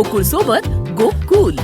गोकुळ सोबत गोकुल.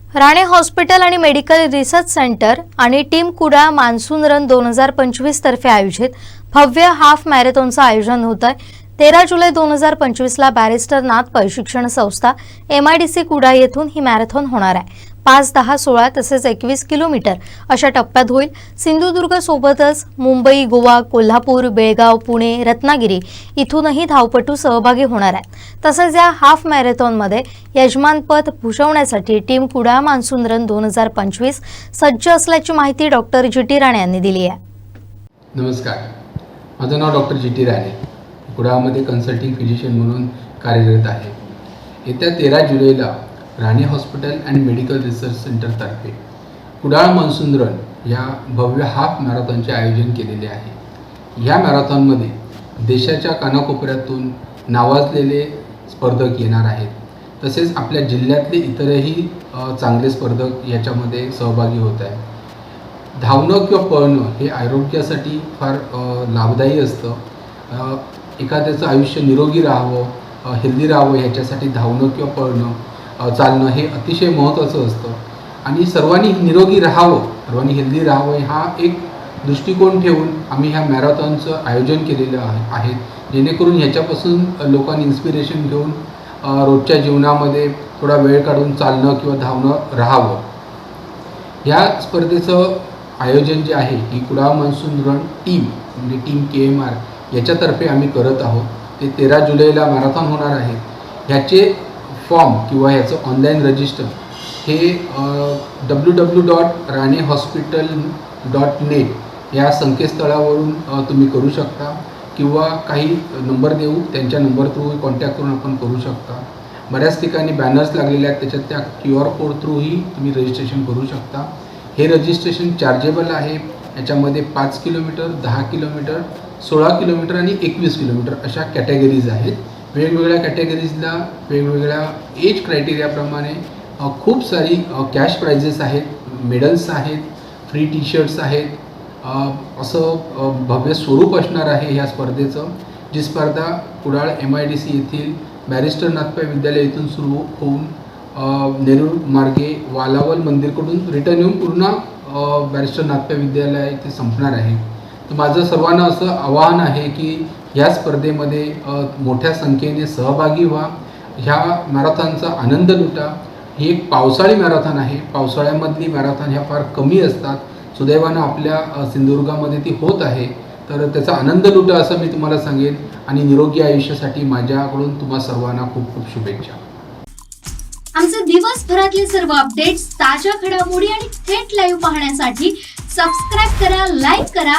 राणे हॉस्पिटल आणि medical research centre आणि टीम कुडाळ मान्सून रन दोन हजार पंचवीस तर्फे आयोजित भव्य हाफ मॅरेथॉनचं आयोजन होत आहे तेरा जुलै दोन हजार पंचवीसला बॅरिस्टर नाथ प्रशिक्षण संस्था M I D C Kuda येथून ही मॅरेथॉन होणार आहे. पाच दहा सोळा तसेच एकवीस किलोमीटर अशा टप्प्यात होईल. सिंधुदुर्ग सोबतच मुंबई गोवा कोल्हापूर बेळगाव पुणे रत्नागिरी इथूनही धावपटू सहभागी होणार आहेत. तसेच या हाफ मॅरेथॉनमध्ये यजमानपद भूषवण्यासाठी टीम कुडाळ मान्सून रन दोन हजार पंचवीस सज्ज असल्याची माहिती डॉक्टर जी टी राणे यांनी दिली आहे. नमस्कार. माझं नाव डॉक्टर जी टी राणे. कुडाळमध्ये कन्सल्टिंग फिजिशियन म्हणून कार्यरत आहे. येत्या तेरा जुलैला Rane hospital and medical research सेंटरतर्फे Kudal monsoon run या भव्य हाफ मॅरेथॉनचे आयोजन केलेले आहे. ह्या मॅरेथॉनमध्ये देशाच्या कानाकोपऱ्यातून नावाजलेले स्पर्धक येणार आहेत. तसेच आपल्या जिल्ह्यातले इतरही चांगले स्पर्धक याच्यामध्ये सहभागी होत आहेत. धावणं किंवा पळणं हे आरोग्यासाठी फार लाभदायी असतं. एखाद्याचं आयुष्य निरोगी राहावं हेल्दी राहावं ह्याच्यासाठी धावणं किंवा पळणं चालणं हे अतिशय महत्त्वाचं असतं. आणि सर्वांनी निरोगी राहावं सर्वांनी हेल्दी राहावं हा एक दृष्टिकोन ठेवून आम्ही ह्या मॅरेथॉनचं आयोजन केलेलं आहे आहे. जेणेकरून ह्याच्यापासून लोकांनी इन्स्पिरेशन घेऊन रोजच्या जीवनामध्ये थोडा वेळ काढून चालणं किंवा धावणं राहावं. या स्पर्धेचं आयोजन जे आहे ही कुडाळ मान्सून रन टीम म्हणजे टीम के एम आर याच्यातर्फे आम्ही करत आहोत. ते तेरा जुलैला मॅरेथॉन होणार आहे. ह्याचे फॉर्म किंवा ह्याचं ऑनलाईन रजिस्टर हे W W dot Rane hospital dot net या संकेतस्थळावरून तुम्ही करू शकता किंवा काही नंबर देऊ त्यांच्या नंबर थ्रू कॉन्टॅक्ट करून आपण करू शकता. बऱ्याच ठिकाणी बॅनर्स लागलेले आहेत त्याच्यात त्या क्यू आर कोड थ्रूही तुम्ही रजिस्ट्रेशन करू शकता. हे रजिस्ट्रेशन चार्जेबल आहे याच्यामध्ये पाच किलोमीटर दहा किलोमीटर सोळा किलोमीटर आणि एकवीस किलोमीटर अशा कॅटेगरीज आहेत. वेगवेगळ्या कॅटेगरीजला वेगवेगळ्या एज क्रायटेरियाप्रमाणे खूप सारी कॅश प्राइजेस आहेत मेडल्स आहेत फ्री टी शर्ट्स आहेत असं भव्य स्वरूप असणार आहे ह्या स्पर्धेचं जी स्पर्धा Kudal M I D C येथील बॅरिस्टर नाथपाय विद्यालय येथून सुरू होऊन नेरूर मार्गे वालावल मंदिरकडून रिटर्न येऊन पूर्ण बॅरिस्टर नाथपाय विद्यालय इथे संपणार आहे. तर माझं सर्वांना असं आवाहन आहे की या स्पर्धेमध्ये मोठ्या संख्येने सहभागी व्हा. ह्या मॅरेथॉनचा आनंद लुटा. ही एक पावसाळी मॅरेथॉन आहे. पावसाळ्यामधली मॅरेथॉन ह्या फार कमी असतात. सुदैवानं आपल्या सिंधुदुर्गामध्ये ती होत आहे. तर त्याचा आनंद लुटा असं मी तुम्हाला सांगेन. आणि निरोगी आयुष्यासाठी माझ्याकडून तुम्हा सर्वांना खूप खूप शुभेच्छा. आमचे दिवसभरातले सर्व अपडेट्स ताज्या घडामोडी आणि थेट लाईव्ह पाहण्यासाठी सबस्क्राईब करा लाईक करा.